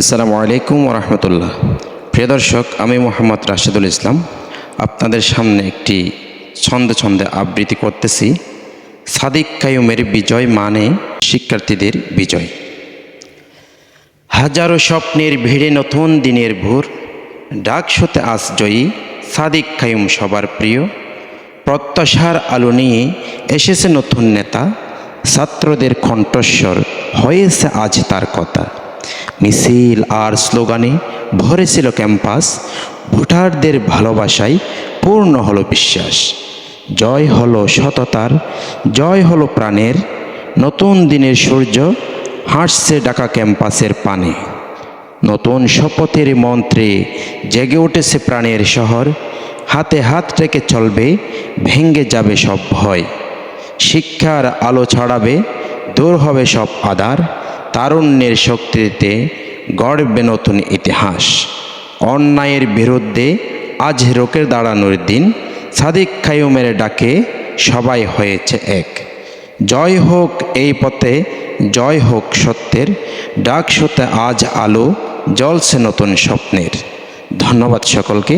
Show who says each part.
Speaker 1: আসসালামু আলাইকুম রহমতুল্লাহ প্রিয় দর্শক, আমি মোহাম্মদ রাশেদুল ইসলাম। আপনাদের সামনে একটি ছন্দে ছন্দে আবৃত্তি করতেছি। সাদিক কায়ুমের বিজয় মানে শিক্ষার্থীদের বিজয়। হাজারো স্বপ্নের ভিড়ে নতুন দিনের ভোর। ডাক শোতে আজ জয়ী সাদিক কায়ুম সবার প্রিয়। প্রত্যাশার আলো নিয়ে এসেছে নতুন নেতা। ছাত্রদের কণ্ঠস্বর, হয়েছে আজ তার কথা। মিছিল আর স্লোগানে ভরেছিল ক্যাম্পাস, ভোটারদের ভালোবাসায় পূর্ণ হলো বিশ্বাস। জয় হলো সততার, জয় হলো প্রাণের, নতুন দিনের সূর্য হাসছে ঢাকা ক্যাম্পাসের পানে। নতুন শপথের মন্ত্রে জেগে উঠেছে প্রাণের শহর, হাতে হাত রেখে চলবে ভেঙ্গে যাবে সব ভয়। শিক্ষার আলো ছড়াবে, দূর হবে সব আদার তারুণ্যের শক্তিতে গড়বে নতুন ইতিহাস। অন্যায়ের বিরুদ্ধে আজ রোকের দাঁড়ানোর দিন সাদিক খায়ুমের ডাকে সবাই হয়েছে এক। জয় হোক এই পথে, জয় হোক সত্যের, ডাক সতে আজ আলো জ্বলছে নতুন স্বপ্নের। ধন্যবাদ সকলকে।